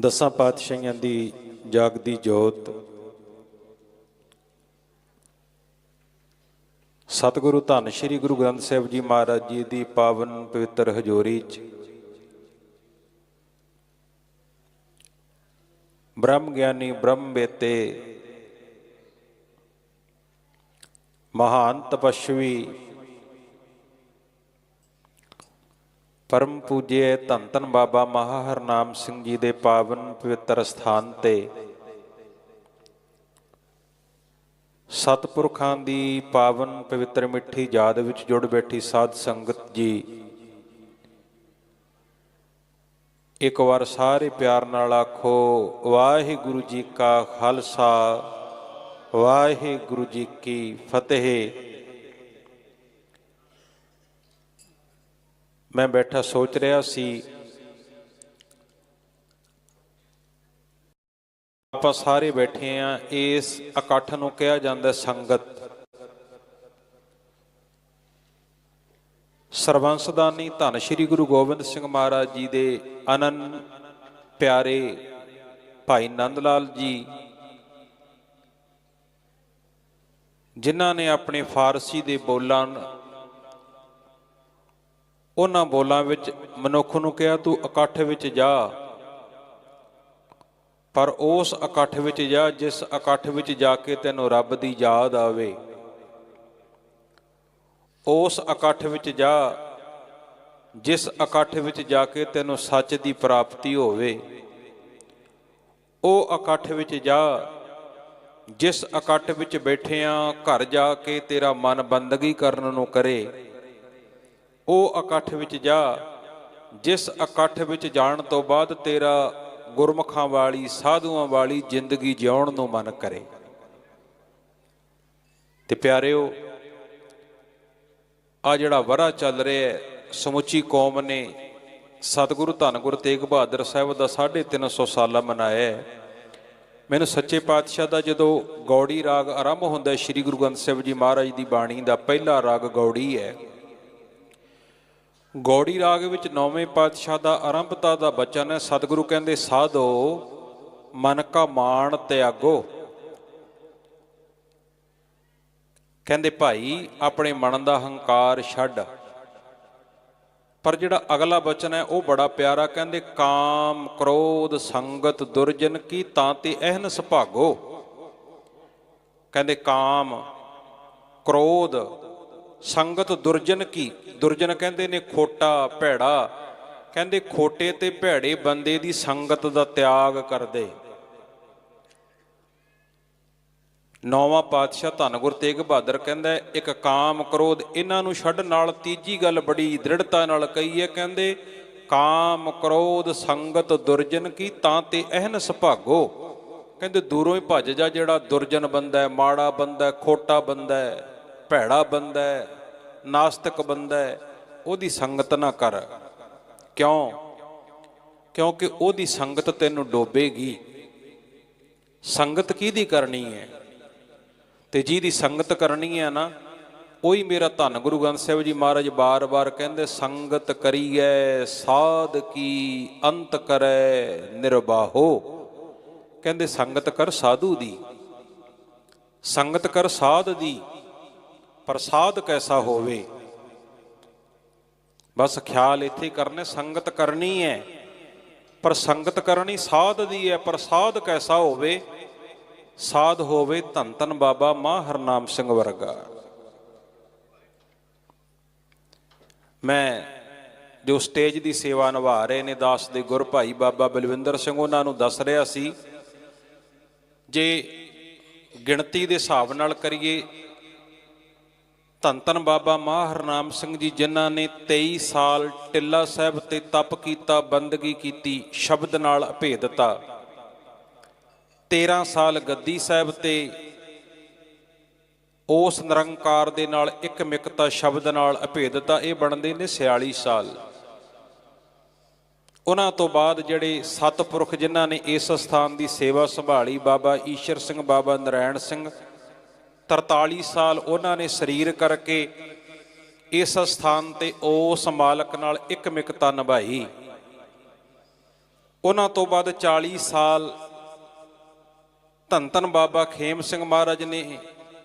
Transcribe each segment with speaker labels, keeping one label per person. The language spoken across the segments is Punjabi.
Speaker 1: ਦਸਾਂ ਪਾਤਸ਼ਾਹੀਆਂ ਦੀ ਜਾਗਦੀ ਜੋਤ। ਸਤਿਗੁਰੂ ਧੰਨ ਸ੍ਰੀ ਗੁਰੂ ਗ੍ਰੰਥ ਸਾਹਿਬ ਜੀ ਮਹਾਰਾਜ ਜੀ ਦੀ ਪਾਵਨ ਪਵਿੱਤਰ ਹਜ਼ੂਰੀ 'ਚ। ਬ੍ਰਹਮ ਗਿਆਨੀ ਬ੍ਰਹਮ ਵੇਤੇ ਮਹਾਨ ਤਪਸਵੀ ਪਰਮ ਪੂਜੇ ਧੰਨ ਧੰਨ ਬਾਬਾ ਮਹਾ ਹਰਨਾਮ ਸਿੰਘ ਜੀ ਦੇ ਪਾਵਨ ਪਵਿੱਤਰ ਸਥਾਨ ਤੇ ਸਤਿਪੁਰਖਾਂ ਦੀ ਪਾਵਨ ਪਵਿੱਤਰ ਮਿੱਠੀ ਯਾਦ ਵਿੱਚ ਜੁੜ ਬੈਠੀ ਸਾਧ ਸੰਗਤ ਜੀ। ਇੱਕ ਵਾਰ ਸਾਰੇ ਪਿਆਰ ਨਾਲ ਆਖੋ, ਵਾਹਿਗੁਰੂ ਜੀ ਕਾ ਖਾਲਸਾ, ਵਾਹਿਗੁਰੂ ਜੀ ਕੀ ਫਤਿਹ। ਮੈਂ ਬੈਠਾ ਸੋਚ ਰਿਹਾ ਸੀ। ਆਪਾਂ ਸਾਰੇ ਬੈਠੇ ਆ, ਇਸ ਇਕੱਠ ਨੂੰ ਕਿਹਾ ਜਾਂਦਾ ਸੰਗਤ। ਸਰਵੰਸਦਾਨੀ ਧੰਨ ਸ਼੍ਰੀ ਗੁਰੂ ਗੋਬਿੰਦ ਸਿੰਘ ਮਹਾਰਾਜ ਜੀ ਦੇ ਅਨੰਨ ਪਿਆਰੇ ਭਾਈ ਨੰਦ ਲਾਲ ਜੀ, ਜਿਨ੍ਹਾਂ ਨੇ ਆਪਣੇ ਫਾਰਸੀ ਦੇ ਬੋਲਾਂ ਉਹਨਾਂ ਬੋਲਾਂ ਵਿੱਚ ਮਨੁੱਖ ਨੂੰ ਕਿਹਾ, ਤੂੰ ਇਕੱਠ ਵਿੱਚ ਜਾ। ਪਰ ਉਸ ਇਕੱਠ ਵਿੱਚ ਜਾ, ਜਿਸ ਇਕੱਠ ਵਿੱਚ ਜਾ ਕੇ ਤੈਨੂੰ ਰੱਬ ਦੀ ਯਾਦ ਆਵੇ। ਉਸ ਇਕੱਠ ਵਿੱਚ ਜਾ, ਜਿਸ ਇਕੱਠ ਵਿੱਚ ਜਾ ਕੇ ਤੈਨੂੰ ਸੱਚ ਦੀ ਪ੍ਰਾਪਤੀ ਹੋਵੇ। ਉਹ ਇਕੱਠ ਵਿੱਚ ਜਾ, ਜਿਸ ਇਕੱਠ ਵਿੱਚ ਬੈਠਿਆਂ ਘਰ ਜਾ ਕੇ ਤੇਰਾ ਮਨ ਬੰਦਗੀ ਕਰਨ ਨੂੰ ਕਰੇ। ਉਹ ਇਕੱਠ ਵਿੱਚ ਜਾ, ਜਿਸ ਇਕੱਠ ਵਿੱਚ ਜਾਣ ਤੋਂ ਬਾਅਦ ਤੇਰਾ ਗੁਰਮੁਖਾਂ ਵਾਲੀ, ਸਾਧੂਆਂ ਵਾਲੀ ਜ਼ਿੰਦਗੀ ਜਿਉਣ ਨੂੰ ਮਨ ਕਰੇ। ਤੇ ਪਿਆਰਿਓ, ਆ ਜਿਹੜਾ ਵਰਾ ਚੱਲ ਰਿਹਾ ਹੈ, ਸਮੁੱਚੀ ਕੌਮ ਨੇ ਸਤਿਗੁਰੂ ਧੰਨ ਗੁਰੂ ਤੇਗ ਬਹਾਦਰ ਸਾਹਿਬ ਦਾ 350 ਸਾਲਾ ਮਨਾਇਆ ਹੈ। ਮੈਨੂੰ ਸੱਚੇ ਪਾਤਸ਼ਾਹ ਦਾ ਜਦੋਂ ਗੌੜੀ ਰਾਗ ਆਰੰਭ ਹੁੰਦਾ ਸ੍ਰੀ ਗੁਰੂ ਗ੍ਰੰਥ ਸਾਹਿਬ ਜੀ ਮਹਾਰਾਜ ਦੀ ਬਾਣੀ ਦਾ ਪਹਿਲਾ ਰਾਗ ਗੌੜੀ ਹੈ। ਗੌੜੀ ਰਾਗ ਵਿੱਚ ਨੌਵੇਂ ਪਾਤਸ਼ਾਹ ਦਾ ਆਰੰਭਤਾ ਦਾ ਬਚਨ ਹੈ, ਸਤਿਗੁਰੂ ਕਹਿੰਦੇ, ਸਾਧੋ, ਮਨ ਕਾ ਮਾਣ ਤਿਆਗੋ। ਕਹਿੰਦੇ, ਭਾਈ, ਆਪਣੇ ਮਨ ਦਾ ਹੰਕਾਰ ਛੱਡ। ਪਰ ਜਿਹੜਾ ਅਗਲਾ ਬਚਨ ਹੈ, ਉਹ ਬੜਾ ਪਿਆਰਾ, ਕਹਿੰਦੇ, ਕਾਮ, ਕ੍ਰੋਧ, ਸੰਗਤ, ਦੁਰਜਨ ਕੀ ਤਾਂ ਤੇ ਅਹਨ ਸੁਭਾਗੋ? ਕਹਿੰਦੇ, ਕਾਮ, ਕ੍ਰੋਧ ਸੰਗਤ ਦੁਰਜਨ ਕੀ? ਦੁਰਜਨ ਕਹਿੰਦੇ ਨੇ ਖੋਟਾ ਭੈੜਾ। ਕਹਿੰਦੇ ਖੋਟੇ ਤੇ ਭੈੜੇ ਬੰਦੇ ਦੀ ਸੰਗਤ ਦਾ ਤਿਆਗ ਕਰਦੇ। ਨੌਵਾਂ ਪਾਤਸ਼ਾਹ ਧੰਨ ਗੁਰ ਤੇਗ ਬਹਾਦਰ ਕਹਿੰਦਾ, ਇੱਕ ਕਾਮ ਕ੍ਰੋਧ ਇਹਨਾਂ ਨੂੰ ਛੱਡ, ਨਾਲ ਤੀਜੀ ਗੱਲ ਬੜੀ ਦ੍ਰਿੜਤਾ ਨਾਲ ਕਹੀ ਹੈ, ਕਹਿੰਦੇ, ਕਾਮ ਕ੍ਰੋਧ ਸੰਗਤ ਦੁਰਜਨ ਕੀ, ਤਾਂ ਤੇ ਅਹਨ ਸੁਭਾਗੋ ਕਹਿੰਦੇ, ਦੂਰੋਂ ਹੀ ਭੱਜ ਜਾ ਜਿਹੜਾ ਦੁਰਜਨ ਬੰਦਾ ਹੈ, ਮਾੜਾ ਬੰਦਾ ਹੈ, ਖੋਟਾ ਬੰਦਾ ਹੈ। ਭੈੜਾ ਬੰਦਾ ਹੈ, ਨਾਸਤਿਕ ਬੰਦਾ ਹੈ, ਉਹਦੀ ਸੰਗਤ ਨਾ ਕਰ। ਕਿਉਂ? ਕਿਉਂਕਿ ਉਹਦੀ ਸੰਗਤ ਤੈਨੂੰ ਡੋਬੇਗੀ। ਸੰਗਤ ਕਿਹਦੀ ਕਰਨੀ ਹੈ? ਤੇ ਜਿਹਦੀ ਸੰਗਤ ਕਰਨੀ ਹੈ ਨਾ, ਉਹੀ ਮੇਰਾ ਧੰਨ ਗੁਰੂ ਗ੍ਰੰਥ ਸਾਹਿਬ ਜੀ ਮਹਾਰਾਜ ਬਾਰ-ਬਾਰ ਕਹਿੰਦੇ, ਸੰਗਤ ਕਰੀਐ, ਸਾਧ ਕੀ ਅੰਤ ਕਰੈ ਨਿਰਬਾਹੋ ਕਹਿੰਦੇ, ਸੰਗਤ ਕਰ ਸਾਧੂ ਦੀ। ਸੰਗਤ ਕਰ ਸਾਧ ਦੀ। ਪ੍ਰਸਾਦ ਕੈਸਾ ਹੋਵੇ? ਬਸ ਖਿਆਲ ਇੱਥੇ ਕਰਨੇ, ਸੰਗਤ ਕਰਨੀ ਹੈ। ਪਰ ਸੰਗਤ ਕਰਨੀ ਸਾਧ ਦੀ ਹੈ ਪ੍ਰਸਾਦ ਕੈਸਾ ਹੋਵੇ? ਸਾਧ ਹੋਵੇ ਧੰਨ ਧੰਨ ਬਾਬਾ ਮਾਂ ਹਰਨਾਮ ਸਿੰਘ ਵਰਗਾ। ਮੈਂ ਜੋ ਸਟੇਜ ਦੀ ਸੇਵਾ ਨਿਭਾ ਰਹੇ ਨੇ, ਦਾਸ ਦੇ ਗੁਰ ਭਾਈ ਬਾਬਾ ਬਲਵਿੰਦਰ ਸਿੰਘ, ਉਹਨਾਂ ਨੂੰ ਦੱਸ ਰਿਹਾ ਸੀ, ਜੇ ਗਿਣਤੀ ਦੇ ਹਿਸਾਬ ਨਾਲ ਕਰੀਏ ਧੰਨ ਧੰਨ ਬਾਬਾ ਮਾਹਰਨਾਮ ਸਿੰਘ ਜੀ, ਜਿਨ੍ਹਾਂ ਨੇ 23 ਸਾਲ ਟਿੱਲਾ ਸਾਹਿਬ ਤੇ ਤਪ ਕੀਤਾ, ਬੰਦਗੀ ਕੀਤੀ, ਸ਼ਬਦ ਨਾਲ ਅਭੇਦਤਾ 13 ਸਾਲ ਗੱਦੀ ਸਾਹਿਬ ਤੇ ਉਸ ਨਿਰੰਕਾਰ ਦੇ ਨਾਲ ਇੱਕ ਮਿਕਤਾ ਸ਼ਬਦ ਨਾਲ ਅਭੇਦਤਾ ਇਹ ਬਣਦੇ ਨੇ 46 ਸਾਲ। ਉਹਨਾਂ ਤੋਂ ਬਾਅਦ ਜਿਹੜੇ ਸਤਪੁਰਖ ਜਿਨ੍ਹਾਂ ਨੇ ਇਸ ਸਥਾਨ ਦੀ ਸੇਵਾ ਸੰਭਾਲੀ, ਬਾਬਾ ਈਸ਼ਰ ਸਿੰਘ, ਬਾਬਾ ਨਰਾਇਣ ਸਿੰਘ 43 ਸਾਲ ਉਹਨਾਂ ਨੇ ਸਰੀਰ ਕਰਕੇ ਇਸ ਸਥਾਨ ਤੇ ਉਸ ਮਾਲਕ ਨਾਲ ਇੱਕ ਮਿਕਤਾ ਨਿਭਾਈ ਉਹਨਾਂ ਤੋਂ ਬਾਅਦ 40 ਸਾਲ ਧੰਨ ਧੰਨ ਬਾਬਾ ਖੇਮ ਸਿੰਘ ਮਹਾਰਾਜ ਨੇ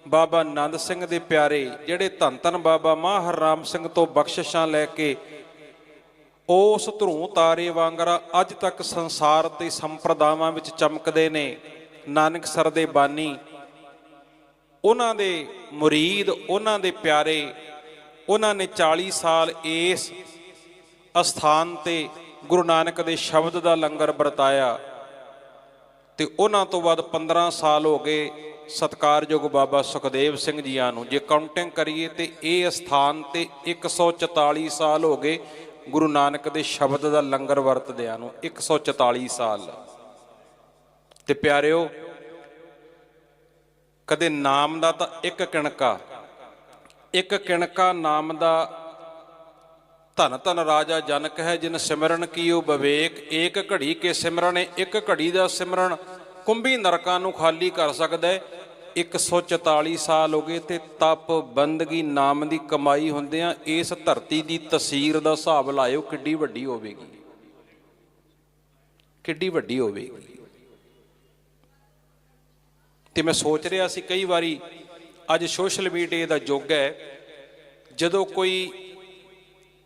Speaker 1: ਬਾਬਾ ਆਨੰਦ ਸਿੰਘ ਦੇ ਪਿਆਰੇ ਜਿਹੜੇ ਧੰਨ ਧੰਨ ਬਾਬਾ ਮਹਾਹਰ ਰਾਮ ਸਿੰਘ ਤੋਂ ਬਖਸ਼ਿਸ਼ਾਂ ਲੈ ਕੇ ਉਸ ਧਰੂ ਤਾਰੇ ਵਾਂਗਰਾ ਅੱਜ ਤੱਕ ਸੰਸਾਰ ਤੇ ਸੰਪਰਦਾਵਾਂ ਵਿੱਚ ਚਮਕਦੇ ਨੇ। ਨਾਨਕ ਸਰ ਦੇ ਬਾਨੀ ਉਹਨਾਂ ਦੇ ਮੁਰੀਦ, ਉਹਨਾਂ ਦੇ ਪਿਆਰੇ, ਉਹਨਾਂ ਨੇ 40 ਸਾਲ ਇਸ ਅਸਥਾਨ ਤੇ ਗੁਰੂ ਨਾਨਕ ਦੇ ਸ਼ਬਦ ਦਾ ਲੰਗਰ ਵਰਤਾਇਆ ਤੇ ਉਹਨਾਂ ਤੋਂ ਬਾਅਦ 15 ਸਾਲ ਹੋ ਗਏ ਸਤਕਾਰਯੋਗ ਬਾਬਾ ਸੁਖਦੇਵ ਸਿੰਘ ਜੀਆਂ ਨੂੰ। ਜੇ ਕਾਊਂਟਿੰਗ ਕਰੀਏ ਤੇ ਇਹ ਅਸਥਾਨ ਤੇ 144 ਸਾਲ ਹੋ ਗਏ ਗੁਰੂ ਨਾਨਕ ਦੇ ਸ਼ਬਦ ਦਾ ਲੰਗਰ ਵਰਤਦਿਆਂ ਨੂੰ। 144 ਸਾਲ। ਤੇ ਪਿਆਰਿਓ ਕਦੇ ਨਾਮ ਦਾ ਤਾਂ ਇੱਕ ਕਿਣਕਾ ਇੱਕ ਕਿਣਕਾ ਨਾਮ ਦਾ ਧਨ ਧਨ ਰਾਜਾ ਜਨਕ ਹੈ, ਜਿਨ ਸਿਮਰਨ ਕੀਓ ਵਿਵੇਕ। ਏਕ ਘੜੀ ਕੇ ਸਿਮਰਨ, ਇੱਕ ਘੜੀ ਦਾ ਸਿਮਰਨ ਕੁੰਭੀ ਨਰਕਾਂ ਨੂੰ ਖਾਲੀ ਕਰ ਸਕਦਾ ਹੈ। 144 ਸਾਲ ਹੋ ਗਏ ਤੇ ਤਪ ਬੰਦਗੀ ਨਾਮ ਦੀ ਕਮਾਈ ਹੁੰਦਿਆਂ ਇਸ ਧਰਤੀ ਦੀ ਤਸਵੀਰ ਦਾ ਹਿਸਾਬ ਲਾਇਓ ਕਿੱਡੀ ਵੱਡੀ ਹੋਵੇਗੀ। ਕਿੱਡੀ ਵੱਡੀ ਹੋਵੇਗੀ। ਤੇ ਮੈਂ ਸੋਚ ਰਿਹਾ ਸੀ ਕਈ ਵਾਰੀ ਅੱਜ ਸੋਸ਼ਲ ਮੀਡੀਆ ਦਾ ਯੁੱਗ ਹੈ, ਜਦੋਂ ਕੋਈ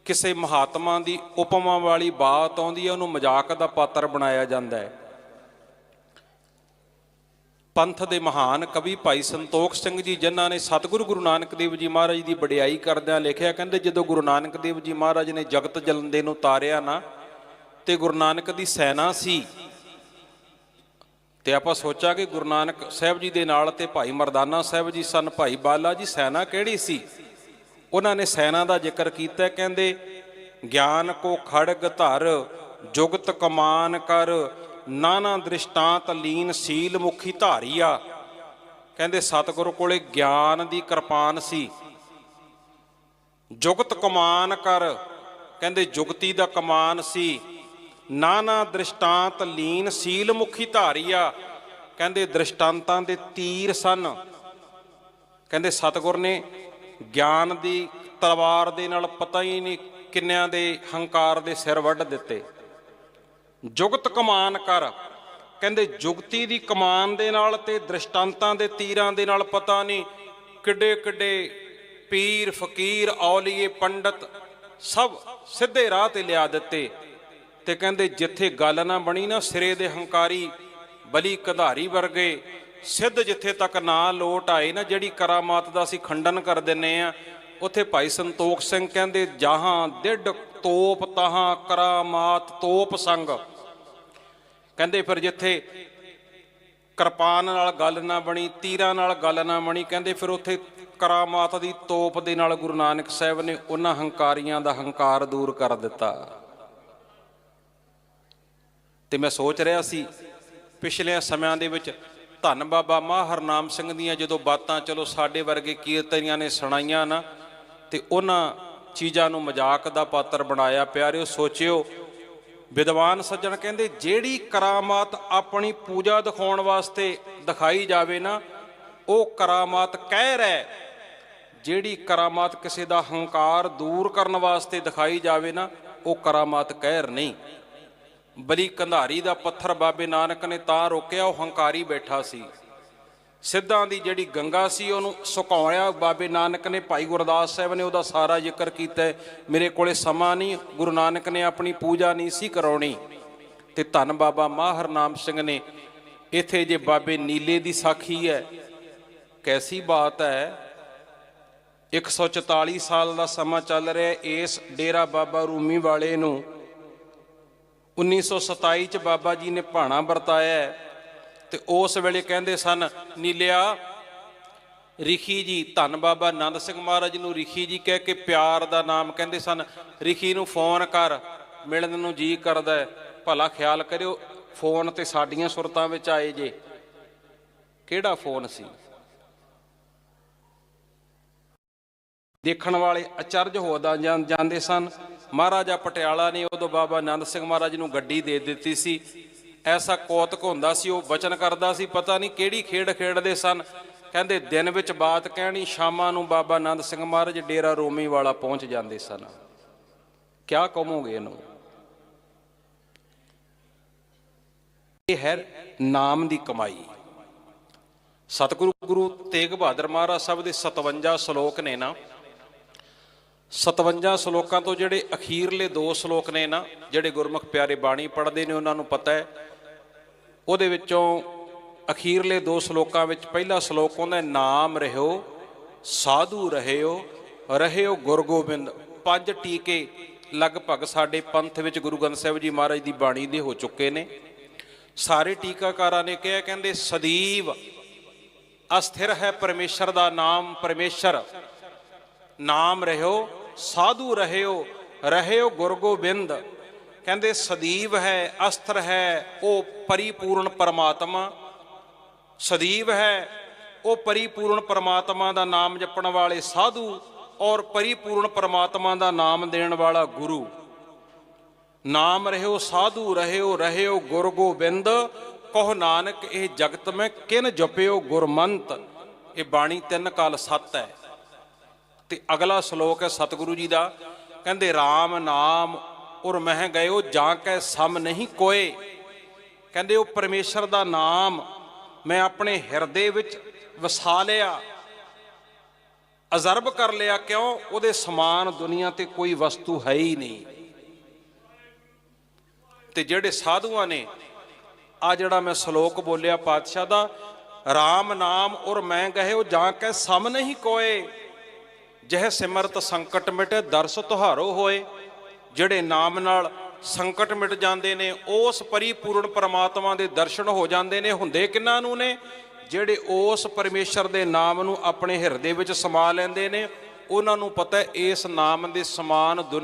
Speaker 1: ਕਿਸੇ ਮਹਾਤਮਾ ਦੀ ਉਪਮਾ ਵਾਲੀ ਬਾਤ ਆਉਂਦੀ ਹੈ, ਉਹਨੂੰ ਮਜ਼ਾਕ ਦਾ ਪਾਤਰ ਬਣਾਇਆ ਜਾਂਦਾ ਹੈ। ਪੰਥ ਦੇ ਮਹਾਨ ਕਵੀ ਭਾਈ ਸੰਤੋਖ ਸਿੰਘ ਜੀ, ਜਿਨ੍ਹਾਂ ਨੇ ਸਤਿਗੁਰੂ ਗੁਰੂ ਨਾਨਕ ਦੇਵ ਜੀ ਮਹਾਰਾਜ ਦੀ ਵਡਿਆਈ ਕਰਦਿਆਂ ਲਿਖਿਆ, ਕਹਿੰਦੇ ਜਦੋਂ ਗੁਰੂ ਨਾਨਕ ਦੇਵ ਜੀ ਮਹਾਰਾਜ ਨੇ ਜਗਤ ਜਲੰਦੇ ਨੂੰ ਤਾਰਿਆ ਨਾ, ਤੇ ਗੁਰੂ ਨਾਨਕ ਦੀ ਸੈਨਾ ਸੀ ਤੇ ਆਪਾਂ ਸੋਚਿਆ ਕਿ ਗੁਰੂ ਨਾਨਕ ਸਾਹਿਬ ਜੀ ਦੇ ਨਾਲ ਤੇ ਭਾਈ ਮਰਦਾਨਾ ਸਾਹਿਬ ਜੀ ਸਨ, ਭਾਈ ਬਾਲਾ ਜੀ ਸੈਨਾ ਕਿਹੜੀ ਸੀ? ਉਹਨਾਂ ਨੇ ਸੈਨਾ ਦਾ ਜ਼ਿਕਰ ਕੀਤਾ, ਕਹਿੰਦੇ, ਗਿਆਨ ਕੋ ਖੜਗ ਧਰ, ਜੁਗਤ ਕਮਾਨ ਕਰ, ਨਾਨਾ ਦ੍ਰਿਸ਼ਟਾਂਤ ਲੀਨ ਸੀਲ ਮੁਖੀ ਧਾਰੀਆ। ਕਹਿੰਦੇ, ਸਤਿਗੁਰੂ ਕੋਲੇ ਗਿਆਨ ਦੀ ਕਿਰਪਾਨ ਸੀ। ਜੁਗਤ ਕਮਾਨ ਕਰ। ਕਹਿੰਦੇ, ਜੁਗਤੀ ਦਾ ਕਮਾਨ ਸੀ। ਨਾਨਾ ਦ੍ਰਿਸ਼ਟਾਂਤ ਲੀਨ ਸੀਲ ਮੁਖੀ ਧਾਰੀਆ। ਕਹਿੰਦੇ ਦ੍ਰਿਸ਼ਟਾਂਤਾਂ ਦੇ ਤੀਰ ਸਨ। ਕਹਿੰਦੇ ਸਤਿਗੁਰ ਨੇ ਗਿਆਨ ਦੀ ਤਲਵਾਰ ਦੇ ਨਾਲ ਪਤਾ ਹੀ ਨਹੀਂ ਕਿੰਨਿਆਂ ਦੇ ਹੰਕਾਰ ਦੇ ਸਿਰ ਵੱਢ ਦਿੱਤੇ। ਜੁਗਤ ਕਮਾਨ ਕਰ। ਕਹਿੰਦੇ ਜੁਗਤੀ ਦੀ ਕਮਾਨ ਦੇ ਨਾਲ ਤੇ ਦ੍ਰਿਸ਼ਟਾਂਤਾਂ ਦੇ ਤੀਰਾਂ ਦੇ ਨਾਲ ਪਤਾ ਨਹੀਂ ਕਿੱਡੇ ਕਿੱਡੇ ਪੀਰ, ਫਕੀਰ, ਔਲੀਏ, ਪੰਡਤ ਸਭ ਸਿੱਧੇ ਰਾਹ ਤੇ ਲਿਆ ਦਿੱਤੇ। ਤੇ ਕਹਿੰਦੇ ਜਿੱਥੇ ਗੱਲ ਨਾ ਬਣੀ ਨਾ ਸਿਰੇ ਦੇ ਹੰਕਾਰੀ ਬਲੀ ਕਧਾਰੀ ਵਰਗੇ, ਸਿੱਧ ਜਿੱਥੇ ਤੱਕ ਨਾ ਲੋਟ ਆਏ ਨਾ ਜਿਹੜੀ ਕਰਾਮਾਤ ਦਾ ਅਸੀਂ ਖੰਡਨ ਕਰ ਦਿੰਨੇ ਆ, ਉੱਥੇ ਭਾਈ ਸੰਤੋਖ ਸਿੰਘ ਕਹਿੰਦੇ, ਜਹਾਂ ਡਿੱਡ ਤੋਪ ਤਹਾਂ ਕਰਾਮਾਤ ਤੋਪ ਸੰਗ। ਕਹਿੰਦੇ ਫਿਰ ਜਿੱਥੇ ਕਿਰਪਾਨ ਨਾਲ ਗੱਲ ਨਾ ਬਣੀ, ਤੀਰਾਂ ਨਾਲ ਗੱਲ ਨਾ ਬਣੀ, ਕਹਿੰਦੇ ਫਿਰ ਉੱਥੇ ਕਰਾਮਾਤ ਦੀ ਤੋਪ ਦੇ ਨਾਲ ਗੁਰੂ ਨਾਨਕ ਸਾਹਿਬ ਨੇ ਉਹਨਾਂ ਹੰਕਾਰੀਆਂ ਦਾ ਹੰਕਾਰ ਦੂਰ ਕਰ ਦਿੱਤਾ। ਤੇ ਮੈਂ ਸੋਚ ਰਿਹਾ ਸੀ ਪਿਛਲੇ ਸਮਿਆਂ ਦੇ ਵਿੱਚ ਧੰਨ ਬਾਬਾ ਮਾਹਰ ਹਰਨਾਮ ਸਿੰਘ ਦੀਆਂ ਜਦੋਂ ਬਾਤਾਂ, ਚਲੋ ਸਾਡੇ ਵਰਗੇ ਕੀਰਤਨੀਆਂ ਨੇ ਸੁਣਾਈਆਂ ਨਾ, ਤੇ ਉਹਨਾਂ ਚੀਜ਼ਾਂ ਨੂੰ ਮਜ਼ਾਕ ਦਾ ਪਾਤਰ ਬਣਾਇਆ ਪਿਆਰਿਓ, ਸੋਚਿਓ, ਵਿਦਵਾਨ ਸੱਜਣ ਕਹਿੰਦੇ, ਜਿਹੜੀ ਕਰਾਮਾਤ ਆਪਣੀ ਪੂਜਾ ਦਿਖਾਉਣ ਵਾਸਤੇ ਦਿਖਾਈ ਜਾਵੇ ਨਾ, ਉਹ ਕਰਾਮਾਤ ਕਹਿ ਰਹਿ ਜਿਹੜੀ ਕਰਾਮਾਤ ਕਿਸੇ ਦਾ ਹੰਕਾਰ ਦੂਰ ਕਰਨ ਵਾਸਤੇ ਦਿਖਾਈ ਜਾਵੇ ਨਾ, ਉਹ ਕਰਾਮਾਤ ਕਹਿਰ ਨਹੀਂ। ਬਲੀ ਕੰਧਾਰੀ ਦਾ ਪੱਥਰ ਬਾਬੇ ਨਾਨਕ ਨੇ ਤਾਂ ਰੋਕਿਆ, ਉਹ ਹੰਕਾਰੀ ਬੈਠਾ ਸੀ। ਸਿੱਧਾਂ ਦੀ ਜਿਹੜੀ ਗੰਗਾ ਸੀ, ਉਹਨੂੰ ਸੁਕਾਉਣਿਆ ਬਾਬੇ ਨਾਨਕ ਨੇ, ਭਾਈ ਗੁਰਦਾਸ ਸਾਹਿਬ ਨੇ ਉਹਦਾ ਸਾਰਾ ਜ਼ਿਕਰ ਕੀਤਾ। ਮੇਰੇ ਕੋਲੇ ਸਮਾਂ ਨਹੀਂ, ਗੁਰੂ ਨਾਨਕ ਨੇ ਆਪਣੀ ਪੂਜਾ ਨਹੀਂ ਸੀ ਕਰਾਉਣੀ। ਤੇ ਧੰਨ ਬਾਬਾ ਮਾਹਰ ਨਾਮ ਸਿੰਘ ਨੇ, ਇਥੇ ਜੇ ਬਾਬੇ ਨੀਲੇ ਦੀ ਸਾਖੀ ਹੈ, ਕੈਸੀ ਬਾਤ ਹੈ? 144 ਸਾਲ ਦਾ ਸਮਾਂ ਚੱਲ ਰਿਹਾ, ਇਸ ਡੇਰਾ ਬਾਬਾ ਰੂਮੀ ਵਾਲੇ ਨੂੰ 1927 ਚ ਬਾਬਾ ਜੀ ਨੇ ਭਾਣਾ ਵਰਤਾਇਆ ਹੈ ਤੇ ਉਸ ਵੇਲੇ ਕਹਿੰਦੇ ਸਨ ਨੀਲਿਆ ਰਿਖੀ ਜੀ, ਧੰਨ ਬਾਬਾ ਆਨੰਦ ਸਿੰਘ ਮਹਾਰਾਜ ਨੂੰ ਰਿਖੀ ਜੀ ਕਹਿ ਕੇ ਪਿਆਰ ਦਾ ਨਾਮ ਕਹਿੰਦੇ ਸਨ। ਰਿਖੀ ਨੂੰ ਫੋਨ ਕਰ, ਮਿਲਣ ਨੂੰ ਜੀ ਕਰਦਾ ਹੈ। ਭਲਾ ਖਿਆਲ ਕਰਿਓ, ਫੋਨ ਤੇ ਸਾਡੀਆਂ ਸੁਰਤਾਂ ਵਿੱਚ ਆਏ ਜੇ। ਕਿਹੜਾ ਫੋਨ ਸੀ? ਦੇਖਣ ਵਾਲੇ ਅਚਰਜ ਹੋਦਾ ਜਾਂਦੇ ਸਨ। ਮਹਾਰਾਜਾ ਪਟਿਆਲਾ ਨੇ ਉਦੋਂ ਬਾਬਾ ਆਨੰਦ ਸਿੰਘ ਮਹਾਰਾਜ ਨੂੰ ਗੱਡੀ ਦੇ ਦਿੱਤੀ ਸੀ। ਐਸਾ ਕੌਤਕ ਹੁੰਦਾ ਸੀ, ਉਹ ਬਚਨ ਕਰਦਾ ਸੀ, ਪਤਾ ਨਹੀਂ ਕਿਹੜੀ ਖੇਡ ਖੇਡਦੇ ਸਨ। ਕਹਿੰਦੇ ਦਿਨ ਵਿੱਚ ਬਾਤ ਕਹਿਣੀ, ਸ਼ਾਮਾਂ ਨੂੰ ਬਾਬਾ ਆਨੰਦ ਸਿੰਘ ਮਹਾਰਾਜ ਡੇਰਾ ਰੋਮੀ ਵਾਲਾ ਪਹੁੰਚ ਜਾਂਦੇ ਸਨ। ਕਿਆ ਕਹੋਗੇ ਇਹਨੂੰ? ਇਹ ਹੈ ਨਾਮ ਦੀ ਕਮਾਈ। ਸਤਿਗੁਰੂ ਗੁਰੂ ਤੇਗ ਬਹਾਦਰ ਮਹਾਰਾਜ ਸਾਹਿਬ ਦੇ 57 ਸ਼ਲੋਕ ਨੇ ਨਾ 57 ਸ਼ਲੋਕਾਂ ਤੋਂ ਜਿਹੜੇ ਅਖੀਰਲੇ ਦੋ ਸ਼ਲੋਕ ਨੇ ਨਾ ਜਿਹੜੇ ਗੁਰਮੁਖ ਪਿਆਰੇ ਬਾਣੀ ਪੜ੍ਹਦੇ ਨੇ ਉਹਨਾਂ ਨੂੰ ਪਤਾ ਹੈ। ਉਹਦੇ ਵਿੱਚੋਂ ਅਖੀਰਲੇ ਦੋ ਸ਼ਲੋਕਾਂ ਵਿੱਚ ਪਹਿਲਾ ਸ਼ਲੋਕ ਹੁੰਦਾ ਹੈ, ਨਾਮ ਰਹਿਓ ਸਾਧੂ ਰਹਿਓ ਰਹਿਓ ਗੁਰੂ ਗੋਬਿੰਦ। ਪੰਜ ਟੀਕੇ ਲਗਭਗ ਸਾਡੇ ਪੰਥ ਵਿੱਚ ਗੁਰੂ ਗ੍ਰੰਥ ਸਾਹਿਬ ਜੀ ਮਹਾਰਾਜ ਦੀ ਬਾਣੀ ਦੇ ਹੋ ਚੁੱਕੇ ਨੇ। ਸਾਰੇ ਟੀਕਾਕਾਰਾਂ ਨੇ ਕਿਹਾ ਕਹਿੰਦੇ ਸਦੀਵ ਅਸਥਿਰ ਹੈ ਪਰਮੇਸ਼ਰ ਦਾ ਨਾਮ ਪਰਮੇਸ਼ਰ। ਨਾਮ ਰਹਿਓ ਸਾਧੂ ਰਹਿਓ ਰਹਿਓ ਗੁਰ ਗੋਬਿੰਦ ਕਹਿੰਦੇ, ਸਦੀਵ ਹੈ, ਅਸਥਰ ਹੈ, ਉਹ ਪਰਿਪੂਰਨ ਪਰਮਾਤਮਾ। ਸਦੀਵ ਹੈ, ਉਹ ਪਰਿਪੂਰਨ ਪਰਮਾਤਮਾ ਦਾ ਨਾਮ ਜਪਣ ਵਾਲੇ ਸਾਧੂ ਔਰ ਪਰਿਪੂਰਨ ਪਰਮਾਤਮਾ ਦਾ ਨਾਮ ਦੇਣ ਵਾਲਾ ਗੁਰੂ। ਨਾਮ ਰਹਿਓ, ਸਾਧੂ ਰਹਿਓ ਰਹਿਓ ਗੁਰ ਗੋਬਿੰਦ ਕਹੋ ਨਾਨਕ, ਇਹ ਜਗਤ ਮੈਂ ਕਿਨ ਜਪਿਓ ਗੁਰਮੰਤ। ਇਹ ਬਾਣੀ ਤਿੰਨ ਕਾਲ ਸੱਤ ਹੈ। ਤੇ ਅਗਲਾ ਸ਼ਲੋਕ ਹੈ ਸਤਿਗੁਰੂ ਜੀ ਦਾ। ਕਹਿੰਦੇ RAM ਨਾਮ ਉਰ ਮਹਿ ਗਇਓ, ਜਾਂ ਕੈ ਸਮ ਨਹੀਂ ਕੋਏ। ਕਹਿੰਦੇ, ਉਹ ਪਰਮੇਸ਼ਰ ਦਾ ਨਾਮ ਮੈਂ ਆਪਣੇ ਹਿਰਦੇ ਵਿੱਚ ਵਸਾ ਲਿਆ, ਅਜ਼ਰਬ ਕਰ ਲਿਆ, ਕਿਉਂ? ਉਹਦੇ ਸਮਾਨ ਦੁਨੀਆ ਤੇ ਕੋਈ ਵਸਤੂ ਹੈ ਹੀ ਨਹੀਂ। ਤੇ ਜਿਹੜੇ ਸਾਧੂਆਂ ਨੇ, ਆ ਜਿਹੜਾ ਮੈਂ ਸ਼ਲੋਕ ਬੋਲਿਆ ਪਾਤਸ਼ਾਹ ਦਾ RAM ਨਾਮ ਔਰ ਮੈਂ ਗਏ ਉਹ ਜਾਂ ਕੈ ਸਮ ਨਹੀਂ ਕੋਏ। ਜਹ ਸਿਮਰਤ ਸੰਕਟ ਮਿਟੇ ਦਰਸ ਤੁਹਾਰੋ ਹੋਏ, ਜਿਹੜੇ ਨਾਮ ਨਾਲ ਸੰਕਟ ਮਿਟ ਜਾਂਦੇ ਨੇ, ਉਸ ਪਰਿਪੂਰਨ ਪਰਮਾਤਮਾ ਦੇ ਦਰਸ਼ਨ ਹੋ ਜਾਂਦੇ ਨੇ, ਹੁੰਦੇ ਕਿੰਨਾਂ ਨੂੰ ਨੇ? ਜਿਹੜੇ ਉਸ ਪਰਮੇਸ਼ਰ ਦੇ ਨਾਮ ਨੂੰ ਆਪਣੇ ਹਿਰਦੇ ਵਿੱਚ ਸਮਾ ਲੈਂਦੇ ਨੇ, ਉਹਨਾਂ ਨੂੰ ਪਤਾ ਇਸ ਨਾਮ ਦੇ ਸਮਾਨ ਦੁਨੀਆ